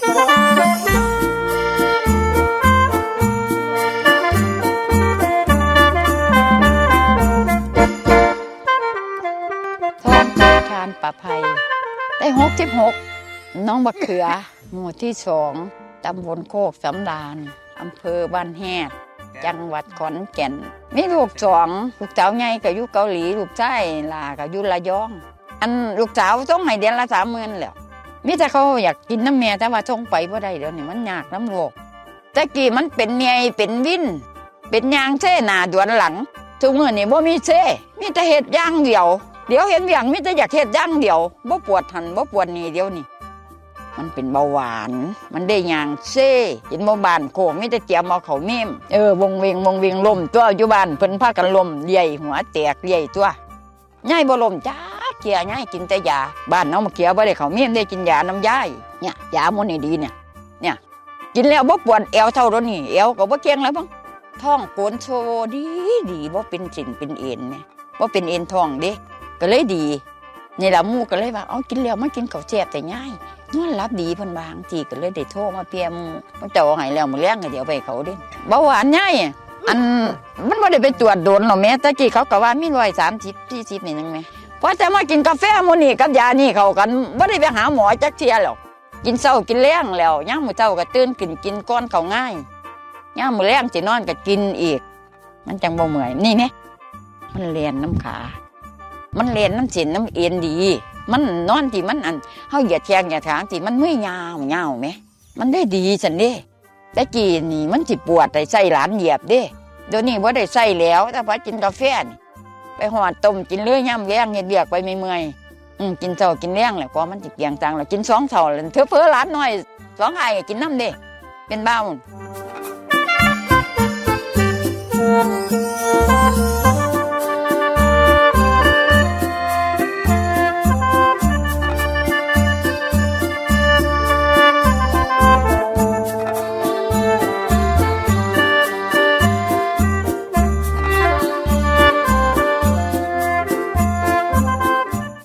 ทองใจคานประภัย ได้หกสิบหกน้องบักเขือ หมู่ที่สองตำบลโคกสำดานอำเภอบ้านแฮดจังหวัดขอนแก่น มีลูกสองลูกสาวใหญ่ก็อยู่เกาหลี ลูกชายลาก็อยู่ระยอง อันลูกสาวต้องให้เดือนละสามหมื่นแล้ว มิแต่เขาอยากกินน้ำเมียแต่ว่าต้องไปบ่ได้เดี๋ยวนี้มันยากน้ำโลกแต่กี้มันเป็นเมียเป็นวินเป็นยางเส้หนาดวนหลังทุกมื่อนี่บ่มีเส้มีแต่เห็ดย่างเดียว เดี๋ยวเห็นอย่างมิแต่อยากเห็ดย่างเดียวบ่ปวดหันบ่ปวดนี่เดี๋ยวนี่มันเป็นเบาหวาน มันได้ยางเซ่เห็นบ่บานโคงมิแต่เจียมเอาเขาเมมเออวงเวงวงเวงลมตัวอยู่บ้านเพิ่นพากันลมเลี่หัวแตกเลี่ตัวย่ายบ่ลมจ้า เกียย่ายกินแต่ยาบ้านเนามาเกียบ่ได้เขาเมมได้กินยาน้ำยายเนี่ยยามันนี่ดีเนี่ยเนี่ยกินแล้วบ่ปวดแอวเท่าเดี๋ยวนี้แอวก็บ่เกียงแล้วบ้างท้องโกนโชว์ดีดีบ่เป็นสินเป็นเอ็นแหม่ยบ่เป็นเอ็นท้องเด้ก็เลยดีนี่ละมู่ก็เลยว่าเอากินแล้วมากินข้าวแซ่บแต่ง่ายนอนรับดีพิ่นบางทีก็เลยได้โทรมาเพียมมันเจ้าให้แล้วมื้อแลงก็เดี๋ยวไปเขาด้เบาหวานใหญ่อันมันบ่ได้ไปตรวจโดนหรอกแม่ตะกี้เขาก็ว่ามี130 40นี่นึงแม่ พอจะมากินกาแฟมื้อนี้กับยานี่เขากันบ่ได้ไปหาหมอจักเที่ยแล้วกินเช้ากินแลงแล้วยามมื้อเช้าก็ตื่นขึ้นกินก่อนเขาง่ายยามมื้อแลงสินอนก็กินอีก มันจังบ่เมื่อยนี่แม่มันเลียนน้ำขา มันเลียนน้ำเส้นน้ำเอ็นดี มันนอนที่มันอันเฮาเหยียดแทงเหยียดถางที่มันไม่ยาวยาวไหมมันได้ดีสันเด้แต่กี้นี่มันสิปวดได้ใส่หลานเหยียบเด้เดี๋ยวนี้ว่าได้ใส่แล้วแต่พอกินกาแฟนี่ ไปหอดต้มกินเลื่อยย่ำแย่งเงียเบียกไปไม่เมื่อยอืมกินเช้ากินแรงแหละก็มันจิเกียงจังแล้วกินสองเท่าแล้วเธอเพ้อร้านหน่อยสองไอ้กินน้ำเด้เป็นบ้าหมด